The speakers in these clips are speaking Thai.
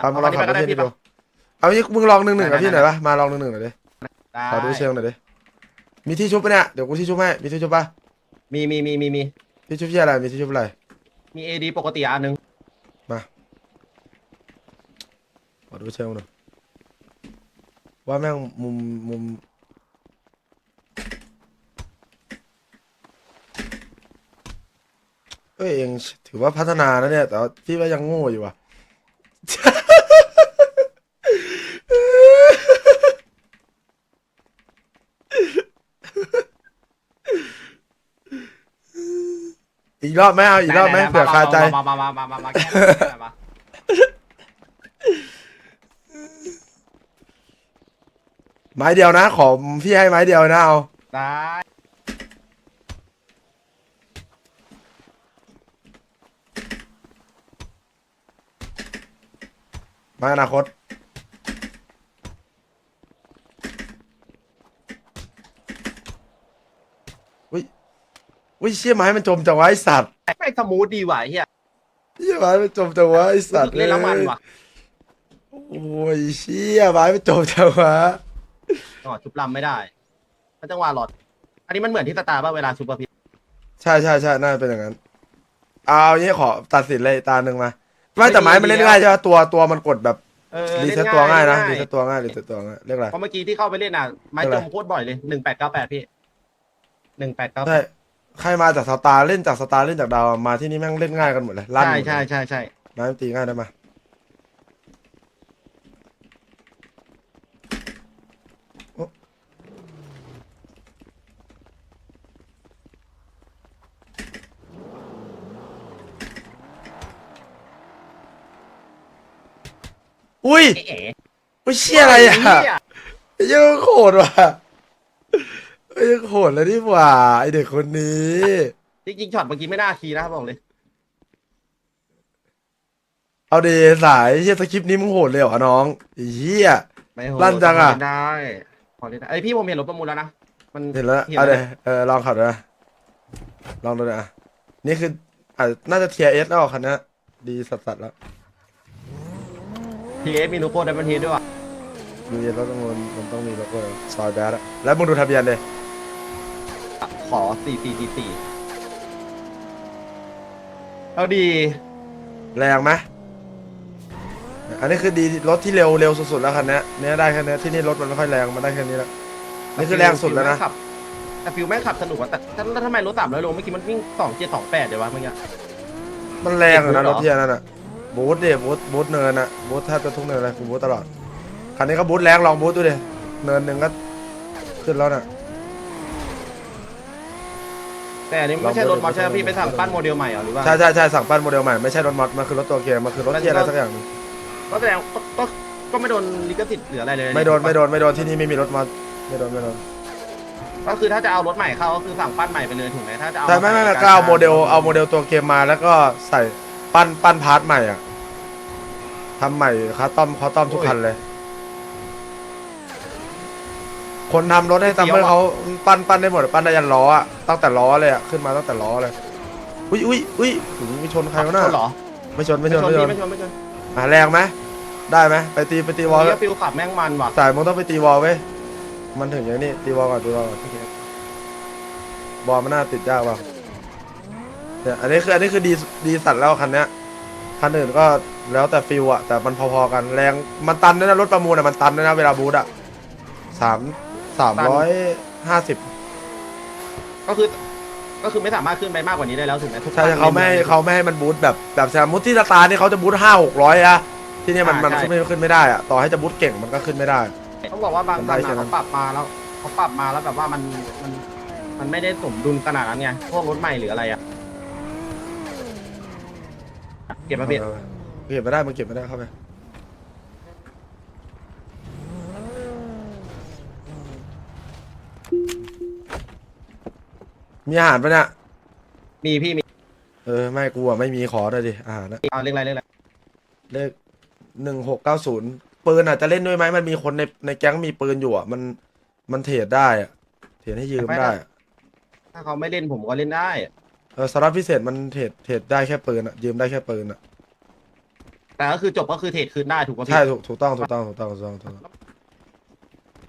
เอามาลองขับรถได้เทียบพี่ดูเอางี้มึงลองหนึ่งหนึ่งกับพี่หน่อยปะมาลองหนึ่งหนึ่งหน่อยดิได้ขอดูเชลหน่อยดิมีที่ชุบปะเนี่ยเดี๋ยวกูที่ชุบให้มีที่ชุบปะมีมีมีมีมีที่ชุบที่อะไรมีที่ชุบอะไรมีเอดีปกติอันหนึ่งขอดูเชลหน่อยว่าแม่งมุมมุมเอ้ยเองถือว่าพัฒนาแล้วเนี่ย แต่ว่าพี่ว่ายังโง่อยู่ว่ะ อีกรอบไหมเอาอีกรอบไหมด้ด้เผื่อคาใจ มามามามามามาแก้หน่อยแก้หน่อยมาไม้เดียวนะ ขอพี่ให้ไม้เดียวนะเอาได้ไม้อนาคต อุ้ยเชี่ยไม้มันจมจังวะไอสัตว์ไม่สมูทดีว่ะไอ้เฮียเชี่ยไม้มันจมจังวะไอสัตว์เล่นแล้วมันว่ะโอ้ยเชี่ยไม้มันจมจังวะอ๋อชุบลำไม่ได้มันจังหวะหลอด อันนี้มันเหมือนที่สตาร์ป่ะเวลาชุบอะพี่ใช่ใช่ใช่น่าจะเป็นอย่างนั้นเอาอย่างนี้ขอตัดสินเลยตาหนึ่งมาไม่แต่ไม้มันเล่นง่ายใช่ไหมตัวตัวมันกดแบบเออรีเล่นเซ็ตตัวง่ายนะเล่รีเซ็ตตัวง่ายรีเซ็ตตัวง่ายเรียกอะไรเพราะเมื่อกี้ที่เข้าไปเล่นอะไม้เท่าไหจร่มโคตรบ่อยเลยหนึ่งแปดเก้าแปดพี่หนึ่งแปดเก้าใช่ ใครมาจากสตาร์เล่นจากสตาร์เล่นจากดาวมาที่นี่แม่งเล่นง่ายกันหมดเลยลั่นหใช่มดเลยใช่ใช่ใช่ไม้มันตีง่ายได้มาโอ๊ะอุ้ยเอ๋อุ้ยเชี่ยอะไรอะเหี้ยไอ้เหี้ยังโหดว่ะไอ้ ยังโหดเลยนี่หว่าไอเด็กคนนี้จริงๆช็อตเมื่อกี้ไม่น่าคีย์นะครับบอกเลยเอาดีสายเชี่ยสคริปต์นี้มึงโหดเลยเหรอน้องไอ้เหี้ยไม่โหดลั่นจังอะพเล่นได้พอเล่นได้ไอยพี่ผมเห็นรถประมูลแล้วนะมันเห็นแล้วเห็นเอาแล้เลยวเออลองขับดูนะลองดูนะนี่คืออ่าน่าจะเทียเอสแล้วคันนี้ดีสัสๆแล้วทีเอสมีโลโก้ดับเบิลทีด้วยว่ะมีรถตรงนู้นมันต้องมีโลโก้ซอยแบดอะแล้วมึงดูทะเบียนเลย ขอสี่สี่สี่สี่เอาดี แรงไหมอันนี้คือดีรถที่เร็วเร็วสุดๆแล้วคันนี้เนี่ยได้แค่นี้ที่นี่รถมันไม่ค่อยแรงมันได้แค่นี้แล้วนี่คือแรงสุดแล้วนะฟิม่ขับแต่ฟิลแม่งขับสนุกอะแต่แต่แล้วทำไมรถสามร้อยโลเมื่อกี้มันวิ่งสองเจ็ดสองแปดเดี๋ยววะเมื่อกี้มันแรงอยู่นะบูรทถเหรอเทียนั่นอะบูทเดียบูทบูทเนินอะบูทแทบจะทุกเนินเลยกูบูทตลอดคันนี้ก็บูทแรงลองบูทดูดิเนินหนึ่งก็ขึ้นแล้วน่ะ แต่อันนี้ไม่ใช่รถมอเตอร์ใช่ไหมพี่ไปสั่งปั้นโมเดลใหม่เหรอหรือว่า ใช่ใช่ใช่สั่งปั้นโมเดลใหม่ไม่ใช่รถมอสมันคือรถตัวเกมมันคือรถเทียอะไรสักอย่างหนึ่งก็แสดงก็ก็ก็ไม่โดนลิขสิทธิ์หรืออะไรเลยไม่โดนไม่โดนไม่โดนที่นี่ไม่มีรถมอสไม่โดนไม่โดนก็คือถ้าจะเอารถใหม่เข้าก็คือสั่งปั้นใหม่ไปเลยถูกไหมถ้าจะเอาใช่ไม่ไม่ไม่ก็เอาโมเดลเอาโมเดลตัวเกมมาแล้วก็ใส่ปั้นปั้นพาร์ทใหม่อะทำใหม่คัสตอมคัสตอมทุกคันเลย คนทำรถให้ซัมเมอร์เขาปั้นปั้นได้หมดปั้นได้ยันล้ออะตั้งแต่ล้อเลยอะขึ้นมาตั้งแต่ล้อเลยอุ้ยอุ้ยอุ้ยถึงไม่ชนใครวะน่ะชนเหรอไม่ชนไม่ไม่ชชนนไม่ชพี่นไม่ชนไม่ชนอะแรงไหมได้ไหมไปตีไปตีวอลเฮียฟิลขับแม่งมันว่ะสายมึงต้องไปตีวอลเว้ยมันถึงอย่างนี้ตีวอลก่อนตีวอลก่อนบอลมันน่าติดยากเปล่าเนี่ยอันนี้คืออันนี้คือดีดีสัตว์แล้วคันเนี้ยคันอื่นก็แล้วแต่ฟิลอะแต่มันพอๆกันแรงมันตันด้วยนะรถประมูลอะมันตันด้วยนะเวลาบูทอะสาม สามร้อยห้าสิบก็คือ ก็คือไม่สามารถขึ้นไปมากกว่านี้ได้แล้วถูกไหมทุกใช่คันเขาไม่ให้เขาไม่ให้มันบูทแบบแบบสมมติที่สตาร์นี่เขาจะบูทห้าหกร้อยอะที่เนี่ยมันมันขึ้นไม่ขึ้นไม่ได้อะต่อให้จะบูทเก่งมันก็ขึ้นไม่ได้ต้องบอกว่าบางมันคัได้นแค่อะนั้นเขาปรับมาแล้วเขาปรับมาแล้วแบบว่ามันมันมันไม่ได้สมดุลขนาดนั้นไงพวกรถใหม่หรืออะไรอะเก็บมาเปลี่ยนเก็บไม่ได้มันเก็บไม่ได้เข้าไป มีอาหารปะเนี่ย มีพี่มีเออไม่กูอะไม่มีขอเลยดิอาหารนะเอาเรื่องอะไรเรื่องอะไรเลขหนึ่งหกเก้าศูนย์ปืนอะจะเล่นด้วยไหมมันมีคนในในแก๊งมีปืนอยู่อะมันมันเทรดได้อะเทรดให้ยืมได้อะถ้าเขาไม่เล่นผมก็เล่นได้เออสำหรับพิเศษมันเทรดเทรดได้แค่ปืนอะยืมได้แค่ปืนอะแต่ก็คือจบก็คือเทรดคืนได้ถูกป่ะพี่ใช่ถูกถูกต้องถูกต้องถูกต้องถูกต้องถูกต้อง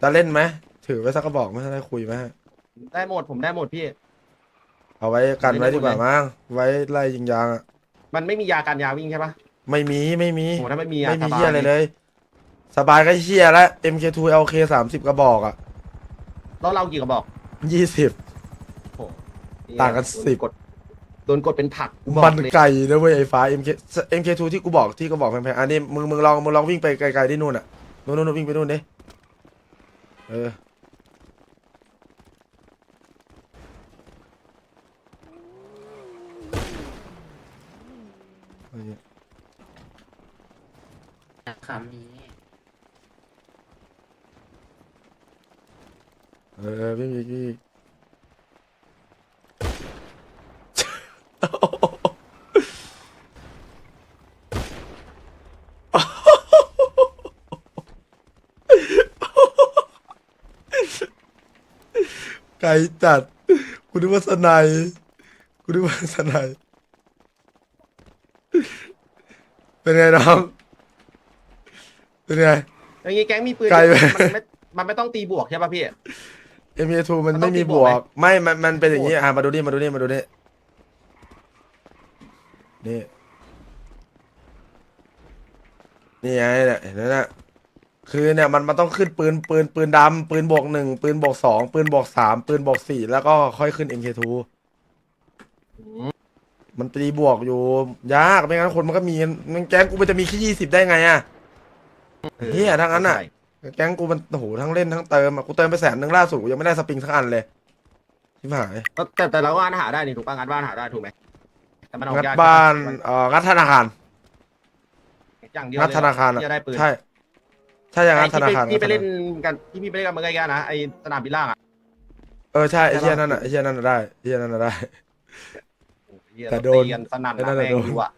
จะเล่นไหมถือไว้สักกระบอกไหม่ได้คุยไหมได้หมดผมได้หมดพี่ เอาไว้กันไว้ดีกว่ามั้งไว้ไล่ยิงยางอะมันไม่มียาการยาวิ่งใช่ปะไม่มีไม่มี โอ้ถ้าไม่มีอะไม่มีสบาเฮียอะไรเลย สบายก็เฮียแล้ว MK2 LK สามสิบกระบอกอะแล้วเรากี่กระบอกยี่สิบ โอ้ต่างกันสิบกดโดนกดเป็นผักกูบอกมันเลยไกลนะเว้ยไอ้ฟ้า MK MK2 ที่กูบอกที่กูบอกแพงๆอันนี้มึงมึงลองมึงลองวิ่งไปไกลๆที่นู่นอะนู่นนู่นวิ่งไปนู่นดิเออโอ คำนี้ เออวิ่งอีกวิ่งอีกไกลจัดกูนึกว่าสนายกูนึกว่าสนายเป็นไงน้อง เป็นไง อย่างงี้แก๊งมีปืนไกลไป มันไม่มันไม่ต้องตีบวกใช่ป่ะพี่ m อ2มันมันต้ไม่องมีตีบบววกกไหมไม่ มันมันเป็นอย่างนี้อะมาดูนี่มาดูนี่มาดูนี่นี่นี่ไงเนี่ยเห็นไหมเนี่ยคือเนี่ยมันมันต้องขึ้นปืนปืนปืนดำปืนบวกหนึ่งปืนบวกสองปืนบวกสามปืนบวกสี่แล้วก็ค่อยขึ้น MK2 มันตีบวกอยู่ ยากไม่งั้นคนมันก็มีมันแก๊งกูมันจะมีแค่ยี่สิบได้ไงอะ เหี้ยทั้งนั้นน่ะ แก๊งกูมันโอ้โหทั้งเล่นทั้งเติมอะกูเติมไปแสนหนึ่งล่าสุดกูยังไม่ได้สปริงสักอันเลยชิบหายแต่แต่เราก็งานหาได้นี่ถูกป่ะงานบ้านหาได้ถูกไหมแต่มันเอางัดยากบ้านเอ่องัดธนาคารอย่างเดียวงัดธนาคารอะที่จะได้ปืนใช่ใช่อย่างงัดไอ้ธนาคารที่ไปงัดธเล่นคารกันที่พี่ไปเล่นกันเมื่อกี้นะไอ้สนามบินล่างอะเออใช่ไอ้ใช่เชี่ยปะนั่นอะไอ้เชี่ยนั่นน่ะได้ไอ้เชี่ยนั่นน่ะได้เหี้ยแต่เราโดนตีกันสนั่นไอ้นั่นะนน่ะแม่งโดนดูอะ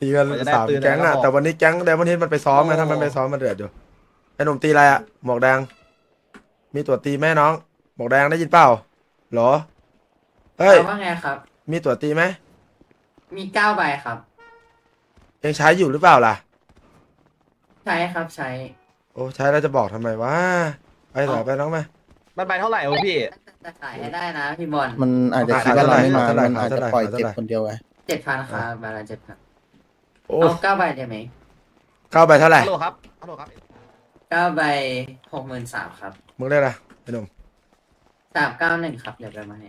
ตีกันกว่าจะได้สามปืนแก๊งแต่ละอะบอก แต่วันนี้แก๊งไดมอนเฮดมันไปซ้อมไงโอ้ถ้ามันไปซ้อมมันเดือดอยู่ไอ้หนุ่มตีอะไรอะหมวกแดง มีตัวตีแม่น้องหมวกแดงได้ยินเปล่าเหรอเฮ้ย ว่าไงครับ มีตัวตีไหมมีเก้าใบครับ ยังใช้อยู่หรือเปล่าล่ะ ใช้ครับใช้ โอ้ใช้แล้วจะบอกทำไมวะไปต่อไปน้องไหมมันไปเท่าไหร่โอ้พี่ จะขายให้ได้นะพี่บอลมันอาจจะขายคิดว่าเราไม่มาเท่าไหร่มันอาจจะเท่าไหร่ปล่อยเท่าเก็บไหร่คนเดียวไว้เจ็ดพันครับใบละเจ็ดพัน โอ้เอาเก้าใบได้ไหมเข้าไปเท่าไหร่ ฮัลโหลครับฮัลโหลครับเก้าใบหกหมื่นสามครับมึงได้ละไอ้หนุ่มสามเก้าหนึ่งครับ เดี๋ยวไปมาให้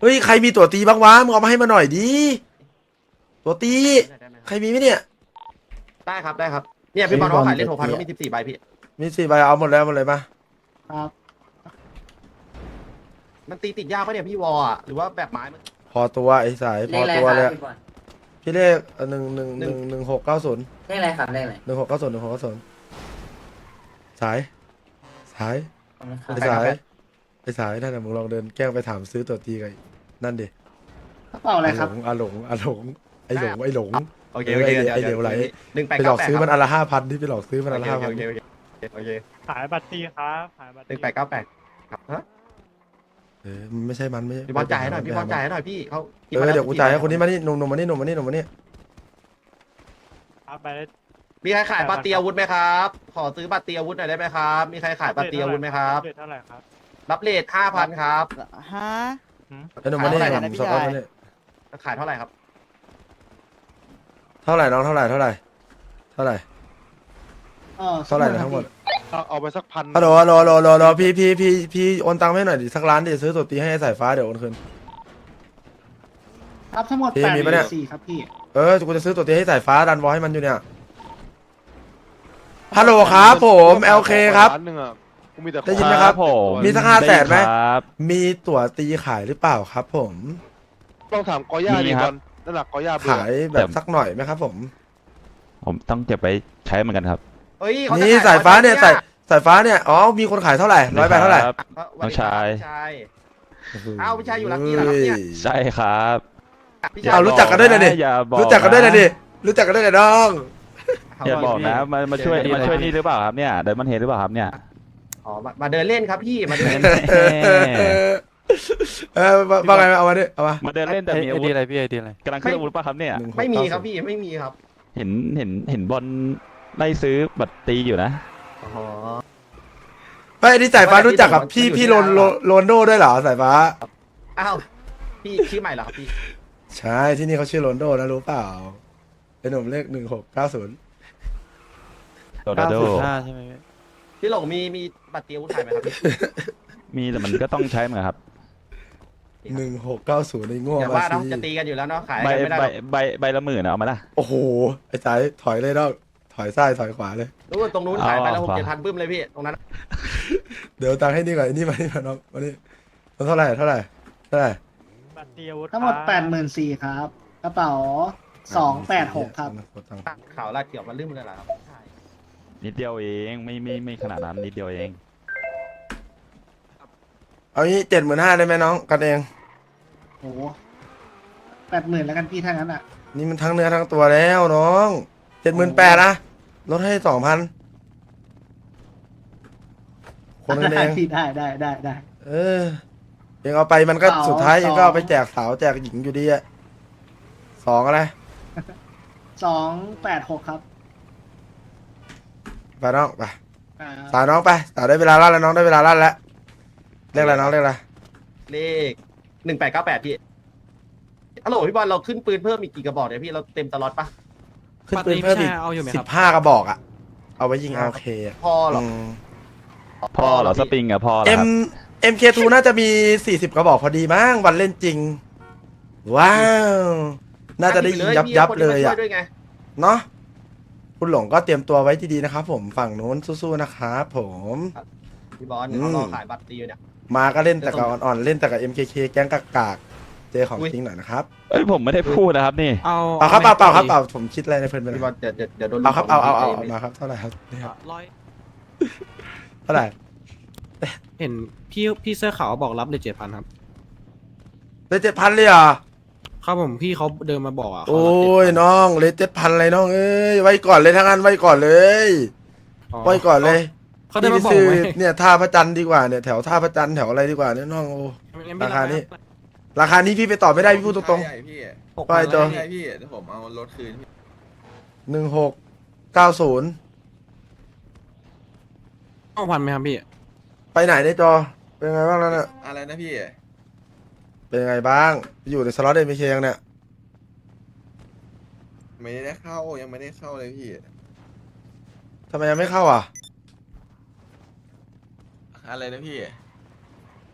เฮ้ย ใครมีตัวตีบ้างวะ มึงเอามาให้มาหน่อยดิ ตัวตี ใครมีไหมเนี่ย ได้ครับได้ครับเนี่ยพี่บอลเขาขายเล่นหกพันก็มีสิบสี่ใบพี่มีสี่ใบเอาหมดแล้วหมดเลยมา มันตีติดยากปะเนี่ยพี่วอลอะหรือว่าแบบไม้มัน พอตัวไอ้สายเลพอขอะไรตัวคเลยรับอะพี่บอลพี่เลขหนึ่งหนึ่งหนึ่งหนึ่งหกเก้าศูนย์เลขอะไรครับเลขอะไรหนึ่งหกเก้าศูนย์หนึ่งหกเก้าศูนย์สาย สาย ขอบคุณครับ ไอ้สาย ไอ้สายนั่นน่ะมึงลองเดินแกล้งไปถามซื้อตัวตีกันนั่นดิกระเป๋าอะไรครับ อาหลงอาหลงไอ้หลง ไอ้หลง โอเคโอเคไอ้เดี๋ยวไอ้เดี๋ยวเหลวไหล หนึ่งแปดไปหลเก้าอกแปดซื้อมันคอัรับนละห้าพันที่ไปหลอกซื้อมันโออันละเคห้าโอพันเคโอเคโอเคขายบัตรตีครับขายบัตรหนึ่งแปดเก้าแปดครับฮะ เออมันไม่ใช่มันไม่ใช่พี่บอลจ่ายให้หน่อยพี่บอลจ่ายให้หน่อยพี่เขาเออเดี๋ยวกูจ่ายให้คนนี้มานี่หนุ่มหนุ่มมานี่หนุ่มมานี่หนุ่มมานี่ครับไปเลยมีใครขายบัตรเตรียมอาวุธไหมครับ ขอซื้อบัตรเตรียมอาวุธหน่อยได้ไหมครับ มีใครขายบัตรเตรียมอาวุธไหมครับเรทเท่าไหร่ครับรับเลทห้าพันครับ ฮะไอ้หนุ่มมานี่หขายเท่าไหร่นุ่มนะพี่สก๊อตชาย มานี่ขายเท่าไหร่ครับ เท่าไหร่น้องเท่าไหร่เท่าไหร่เท่าไหร่เออเท่าไหร่นะทั้งหมด เอาเอาไปสักพันฮัลโหลฮัลโหลฮัลโหลฮัลโหลฮัลโหลพี่พี่พี่พี่โอนตังค์ให้หน่อยดิสักล้านดิซื้อตัวตีให้ไอ้สายฟ้าเดี๋ยวโอนคืน ครับทั้งหมดพี่แปดมีปะเนี่ย สี่ครับพี่ เออกูจะซื้อตัวตีให้สายฟ้าดันวอลให้มันอยู่เนี่ยฮัลโหลครับผม LK ครับ ล้านหนึ่งอะกูมีแต่ของได้ยินไหมครับ ผมมีสักห้าแสนไหม ครับ มีตั๋วตีขายหรือเปล่าครับ ผม ต้องถามกอย่ามีดีคก่รัอบ นนั่นแหละกอย่าเบื่อขายแบบสักหน่อยไหมครับ ผม ผมต้องเก็บไว้ใช้เหมือนกันครับ เฮ้ยเขาจะนี่ขสายฟ้าเนี่ยสายสายฟ้าเนี่ยอ๋อมีคนขายเท่าไหร่ร้อยใบเท่าไหร่ครับครับน้องชาย พี่ชายอ้าวพี่ชายอยู่ลักกี้เหรอครับเนี่ย ใช่ครับพี่ชายเอารู้จักกันด้วยนะดิ อย่าบอกรู้จักกันด้วยนะดิ รู้จักกันด้วยนะน้องอย่าบอกนะมามาช่วยเดี๋มาช่วยนี่หรือเปล่าครับเนี่ยเดินมันเฮดหรือเปล่าครับเนี่ย อ๋อมามาเดินเล่นครับพี่มาเดินเล่นแหม่เออว่าว่าไงเอามาดิเอามา มาเดินเล่นแต่มีอาวุธอะไรพี่ไอเดียอะไรกำลังขึ้นอาวุธป่ะครับเนี่ยหนึ่งหก ไม่มีเก้าครับพี่ไม่มีครับเห็นเห็นเห็นบอลไล่ซื้อบัตรตีอยู่นะ อ๋อเฮ้ยอันนี่สายฟ้ารู้จักกับพี่มันอยู่ที่พี่โรนร้านโรโรนโดด้วยเหรอสายฟ้า อ้าว พี่ชื่อใหม่เหรอครับพี่ ใช่ที่นี่เขาชื่อโรนโดนะรู้เปล่าเป็นหนุ่มเลขหนึ่งหกเก้าศูนย์โรนัลโดห้าใช่ไหมพี่พี่หลงมีมีบัตรเตรียมอาวุธขายไหมครับพี่ มีแต่มันก็ต้องใช้เหมือนกันครับ หนึ่งหกเก้าศูนย์ในง่วงอย่ามาว่าเนาะสิจะตีกันอยู่แล้วเนาะขายใบกันไม่ได้ใบหรอกใบใบละหมื่นอะเอามาละโอ้โห ไอ้สายถอยเลยน้องถ อยซ้ายถอยขวาเลยรู้ว่าตรงนู้นขายไปแล้วหกเจ็ดพันบึ้มเลยพี่ตรงนั้นเดี๋ยวตังค์ให้นี่ก่อนไอ้นี่มานี่มาน้องมานี่เท่าไหร่เท่าไหร่เท่าไหร่บัตรตีอาวุธทั้งหมดครับแปดหมื่นสี่ครับ กระเป๋าสองแปดหกครับข่าวลาดเกี่ยวมันลืมเลยเหรอครับใช่นิดเดียวเองไม่ไม่ไม่ขนาดนั้นนิดเดียวเองเอางี้เจ็ดหมื่นห้าได้ไหมน้องกันเองโอ้แปดหมื่นแล้วกันพี่ถ้างั้นอะ นี่มันทั้งเนื้อทั้งตัวแล้วน้องเจ็ดหมื่นแปดนะ ลดให้สองพันคนกันเอได้งพี่ได้ได้ได้ได้เออเองเอาไปมันก็สองสุดท้ายสองเอง ก็เอาไปแจกสาวแจกหญิงอยู่ดีอะสองอะไรสองแปดหกครับไปน้องไปอ่าสาวน้องไปสาวได้เวลาลั่นแล้วน้องได้เวลาลั่นแล้วเรียกอะไรน้องเรียกอะไรเลขหนึ่งแปดเก้าแปดพี่ฮัลโหลพี่บอลเราขึ้นปืนเพิ่มอีกกี่กระบอกเนี่ยพี่เราเต็มตลอดปะ ขึ้นปืนเพิ่มอีกสิบห้ากระบอกอะเอาไว้ยิงเอาเคอะพอเหรอมพอเหรอสปริงอะพอเหรอเอ็คมรับเอ็มเคทูน่าจะมีสี่สิบกระบอกพอดีมั้งวันเล่นจริง ว้าว น่าจะได้ยิงยับยับๆเลยอะพี่คนที่มาช่วด้วยไงเนาะคุณหลงก็เตรียมตัวไว้ที่ดีนะครับผมฝั่งนู้นสู้ๆนะครับผม พี่บอลอืมเขารอขายบัตรตีอยู่เนี่ย มาก็เล่นแต่กับอ่อนๆเล่นแต่กับ MKK แก๊งกากๆ เจอของอุ๊ยจริงหน่อยนะครับเอ้ยผมไม่ได้พูดนะครับนี่ เอาเอาครับเปล่าเปล่าครับเปล่าผมคิดอะไรในเพลินไปพี่แล้บอวลเดี๋ยวเดี๋ยวเดี๋ยวโดนเอาครับเอาเอาเอาไม่เอามาครับเท่าไหร่ครับนี่ครับร้อยเท่าไหร่เห็นพี่พี่เสื้อขาวบอกรับเลยเจ็ดพันครับได้เจ็ดพันเลยเหรอะครับผมพี่เขาเดินมาบอกอะโอ้ยน้องเลยเจ็ดพันเลยน้องเอ้ยไว้ก่อนเลยทั้งนั้นไว้ก่อนเลยไว้ก่อนเลยเขาเดินมาบอกซื้อไว้เนี่ยท่าพระจันทร์ดีกว่าเนี่ยแถวท่าพระจันทร์แถวอะไรดีกว่าเนี่ยน้องโอ้ราคานี้ ราคานี้พี่ไปตอบไม่ได้พี่พูดตรง ใช่พี่ๆไปจอ ใช่พี่เดี๋ยวผมเอารถคืนพี่หนึ่งหกเก้าศูนย์ต้องพันไหมครับพี่ ไปไหนในจอ เป็นไงบ้างแล้วเนี่ยอะไรนะพี่เป็นไงบ้าง อยู่ในสล็อตเอ็มเคยังเนี่ย ไม่ได้เข้ายังไม่ได้เข้าเลยพี่ทำไมยังไม่เข้าอะ อะไรนะพี่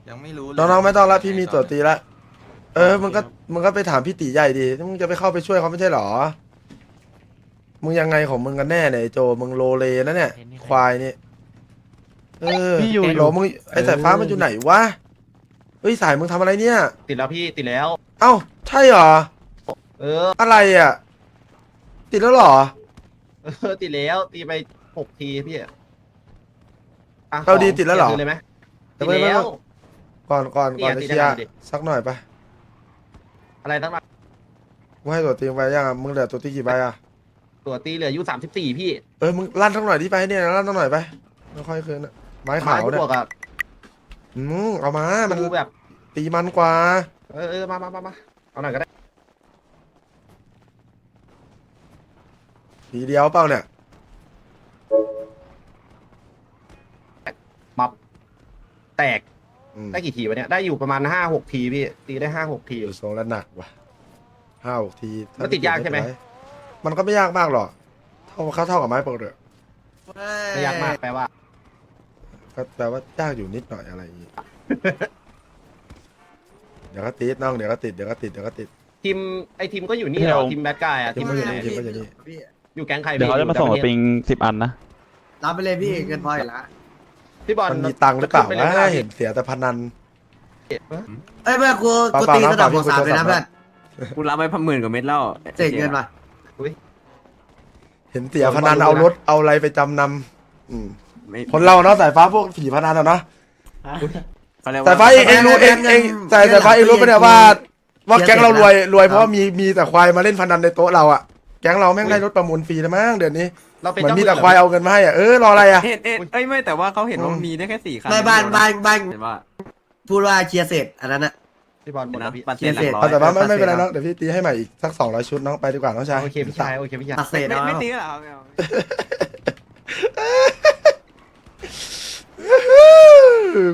ยังไม่รู้เลยน้องๆไม่ต้องละพี่มีตัวตีละ เออมึงก็มึงก็ไปถามพี่ตีใหญ่ดิมึงจะไปเข้าไปช่วยเขาไม่ใช่หรอ มึงยังไงของมึงกันแน่เนี่ยไอ้โจมึงโลเลนะเนี่ย ควายนี่เออพี่อยู่โหลมึงไอ้สายฟ้ามันอยู่ไหนวะเฮ้ยสายมึงทำอะไรเนี่ย ติดแล้วพี่ติดแล้ว เอ้าใช่เหรอ เอออะไรอะ ติดแล้วเหรอ เออติดแล้ว ตีไปหกทีพี่อะเอาดีติดแล้วเหรอ ปยนเลยไหมแต่ติดไม่ไม่แล้ว ก่อนก่อนก่อนเนี่จะยเคลียร์ติดแล้วดิสักหน่อยไป อะไรตั้งมากูให้ตัวตีไปยังอะมึงเหลือตัวตีกี่ใบอะ ตัวตีเหลืออายุสามสิบสี่พี่เออมึงลั่นสักหน่อยที่ไปเนี่ยลั่นสักหน่อยไปไม่ค่อยคืนอะไม้ไม้ขาวที่เนี่ยบวกอะอืมเอามามันดูแบบ ตีมันกว่า เออเออมามามามาเอาหน่อยก็ได้ทีเดียวเปล่าเนี่ย มับแตก อืม ได้กี่ทีวะเนี่ยได้อยู่ประมาณห้าหกทีพี่ตีได้ห้าหกที อยู่ทรงแล้วหนักว่ะห้าหกทีถ้มันติดยากใช่ไหม เป็นรมันก็ไม่ยากมากหรอกเท่าเขาเท่ากับไม้ปกติไม่ยากมากแปลว่า ก็แปลว่ายากอยู่นิดหน่อยอะไรอย่างงี้ เดี๋ยวก็ติดน้องเดี๋ยวก็ติดเดี๋ยวก็ติดเดี๋ยวก็ติด ทีมไอทีมก็อยู่นี่เหรอทีมแบดกายอะทีทีมมก็ออยู่ยู่ไหนนี่ทีมก็อยู่นี่อยู่แก๊งใครเดี๋ยวเขาจะมาส่งสปริงสิบอันนะ รับไปเลยพี่เงินพออยู่ละ พี่บอลมันมีตังค์หรือเปล่าขึ้นไปวะเลยเห็นเสียแต่พนัน เอ้ยเพื่อนกูเปล่ากูเปล่าตีน้องระดับเปล่าของสามพี่เลยนะคุยโทรศัพท์เพื่อนกูรับไปพันหมื่นกว่าเม็ดแล้วเจ๋งเงินป่ะเห็นเสียพนันเอารถเอาอะไรไปจำนำอืมคนเราเนาะสายฟ้าพวกผีพนันอะเนาะสายฟ้าเองเองรู้เองเองสายสายฟ้าเองรู้ปะเนี่ยว่า ว่าแก๊งเรารวยรวยเพราะว่ามีมีแต่ควายมาเล่นพนันในโต๊ะเราอะแก๊งเราแม่งได้รถประมูลฟรีแล้วมั้งเดี๋ยวนี้ เราเป็นเหมือนเจ้ามีมือแต่เหรอควายเอาเงินมาให้อะเออรออะไรอะเห็นเอ้ยไม่แต่ว่าเขาเห็นว่ามีได้แค่สี่คันในบ้านบ้านบ้านเห็นว่า พูดว่าเคลียร์เสร็จอันนั้นอะ พี่บอลหมดแล้วพี่บัตรเสียหลักร้อเอายแต่ว่าไม่ตัดไม่เป็นไรเสร็จน้องเดี๋ยวพี่ตีให้ใหม่อีกสักสองร้อยชุดน้องไปดีกว่าน้องชายโอเคพี่ชายโอเคพี่ชายตัดเสร็จไม่เนาะไม่ตีแล้วเหรอครับไม่เอา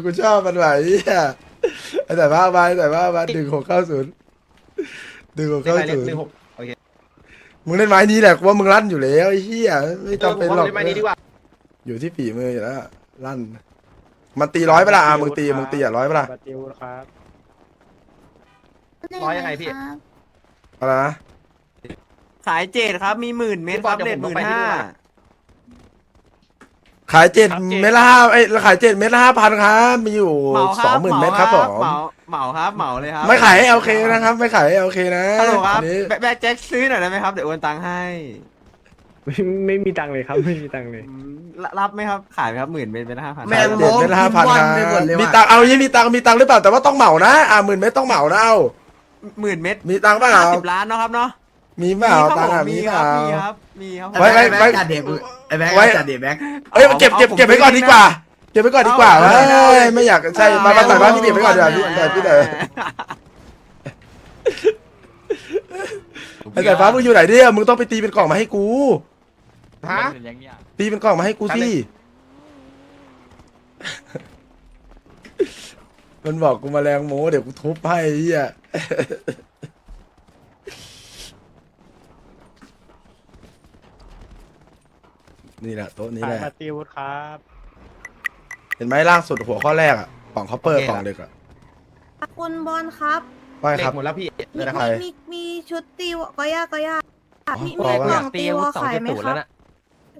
กูชอบมันไหวอะแต่ว่าไปแต่ว่ามาดึงหกเข้าศูนย์ดึงหกเลขเข้าอะไรเลศูขนหนึ่งย์หกโอเค มึงเล่นไม้นี้แหละกูว่ามึงลั่นอยู่แล้วไอ้เหี้ยไม่เออจำผเป็นมหรอก เล่นไม้นี้ดีกว่า อยู่ที่ฝีมืออยู่แล้วลั่น มันตีร้อยเปะล่าอะมึงตีมึงตีอะร้อยเปะล่าบัตรตีวุฒิครับ ร้อยยังไงพี่ อะไรนะ ขายเจ็ดครับมีหมื่นเมตรครับพี่บอลเลทเดี๋หยวผมมื่นห้าต้องไปที่นู่นอะขายเจ็ด เม็ดละห้าเอ้ยขายเจ็ดเม็ดละห้าพันครับ มีอยู่เหมาคสรัองบหมื่นเม็ดครับผม เหมา เหมาครับเหมาเลยครับไม่ขายให้โอเคนะครับ ไม่ขายให้โอเคนะฮัลโหลครับอันนี้แบแบ็คแจ็คซื้อหน่อยได้ไหมครับเดี๋ยวโอนตังค์ให้ไม่ไม่มีตังค์เลยครับ ไม่มีตังค์เลย อืมรับไหมครับขายไหมครับหมื่นเมตรเป็นห้าพัน แม่งเจ็ดเม็ดละห้าพันวัคนรับไปหมดเลยมีว่ะตังค์เอายี่มีตังค์มีตังค์หรือเปล่าแต่ว่าต้องเหมานะอ่าหมื่นเม็ดต้องเหมานะเอาหมื่นเมตรมีตังค์เปล่าห้าสิบล้านเนาะครับเนาะมีเปล่าครับตังค์ผอะมมีมีเปครับล่า มีครับมีครับ ไว้ไว้ไว้ไว้จัดเด็กไอ้แบ็คไว้ จัดเด็กแบ็คเอ้ยเก็บเก็บเอาผมเก็บไว้ก่อนดีกว่า เก็บไว้ก่อนดีกว่าเอาเว้ยเอาเอาไม่อยากใช่มามาใส่บ้านพี่เก็บไว้ก่อนดีกว่าพี่แต่พี่แต่ไอ้แต่ฟ้ามึงอยู่ไหนเนี่ยมึงต้องไปตีเป็นกล่องมาให้กู ฮะ ตีเป็นกล่องมาให้กูสิ มันบอกกูมาแรงโม้เดี๋ยวกูทุบให้ไอ้เหี้ยนี่แหละโต๊ะนี้ขาแหยละบัตรตีวุฒิครับ เห็นไหมล่างสุดหัวข้อแรกอะกล่องคอปเปอร์โอเคกล่องเด็กอะคุณบอลครับว่าไงเลครัขบหมดแล้วพี่มีเลยนะครับมีมีมีชุดตีวก็ยากก็ยากอ๋อมีบมีอกว่ากล่องตีวอขายไหมครับ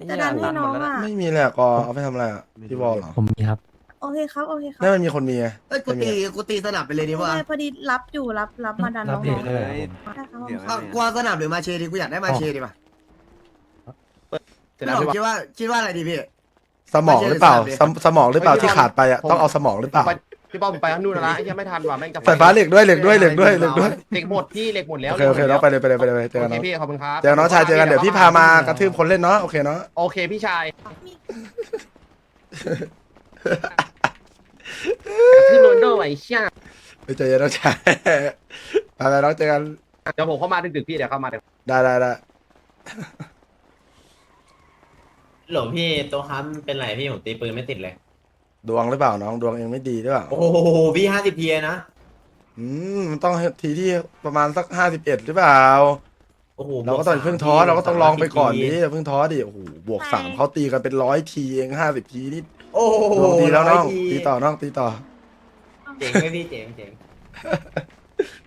จะดันให้น้องอะ ไม่มีเลยอะกอเอาไปทำอะไรอะพี่บอลเหรอผมมีครับ โอเคครับ โอเคครับนั่นมันมีคนมีไง เอ้ยกูตีกูตีสนับไปเลยดีกว่าไม่พอดีรับอยู่รับรับมาดันน้องเด็กๆเลยได้ครับเดี๋ยวเอากลัวสนับหรือมาเชดีกูอยากได้มาเชดีป่ะเสร็จแล้วพี่พี่บอกบอลคิดว่าคิดว่าอะไรดีพี่ สมองหรือเปล่าไม่ใช่สมสมองหรือเปล่าเฮ้ยที่ขาดไปอะผมต้องเอาสมองหรือเปล่าพี่บอลผมไปข้างนู่นแล้วนะไอ้ยังไม่ทันว่ะแม่งจะไฟฟ้าเหล็กด้วยเหล็กด้วยเหล็กด้วยเหล็กด้วยเหล็กหมดพี่เหล็กหมดแล้วโอเคโอเคน้องไปเลยไปเลยไปเลยไปเลยเจอโอกันเคน้องพี่ขอบคุณครับเจอกันน้องชายเจอกันเดี๋ยวพี่พามากระทืบคนเล่นเนาะโอเคเนาะโอเคพี่ชายที่โรนลโดไอ้เชี่ยไปเจอกันน้องชายไปไปน้องเจอกันเดี๋ยวผมเข้ามาดึกๆพี่เดี๋ยวเข้ามาเดี๋ยวได้ได้ได้ หลวงพี่โตะค้ำเป็นไรพี่ผมตีปืนไม่ติดเลย ดวงหรือเปล่าน้องดวงเองไม่ดีหรือเปล่าโอ้โหพี่ห้าสิบทีนะอืมมันต้องทีที่ประมาณสักห้าสิบเอ็ดหรือเปล่า โอ้โหเราก็ต้องเพิ่งท้อเราก็ต้องลองไปก่อนดิอย่าเพิ่งท้อดิโอ้โหบวกสามเขาตีกันเป็นร้อยทีเองห้าสิบทีนี่โอ้โหดวงดีแล้วน้องร้ยทีตีต่อน้องตีต่อ เจ๋งไหมพี่เจ๋งเจ๋ง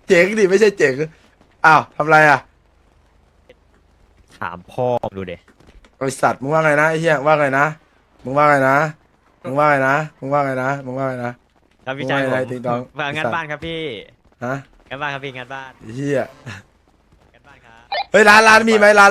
เจ๋งดิไม่ใช่เจ๋งอ้าวทำไรอะถามพ่อดูเด็ ไอสัตว์มึงว่าไงนะไอ้เหี้ยว่าไงนะมึงว่าไงนะมึงว่าไงนะมึงว่าไงนะมึงว่าไงนะ ครับมึพี่งชาว่ายไงผมนะติงตองฝากงานบ้านครับพี่ฮะงานบ้านครับพี่งานบ้านไอ้เหี้ยงานบ้านครับ เฮ้ยร้านร้านมีไหมร้านร้าน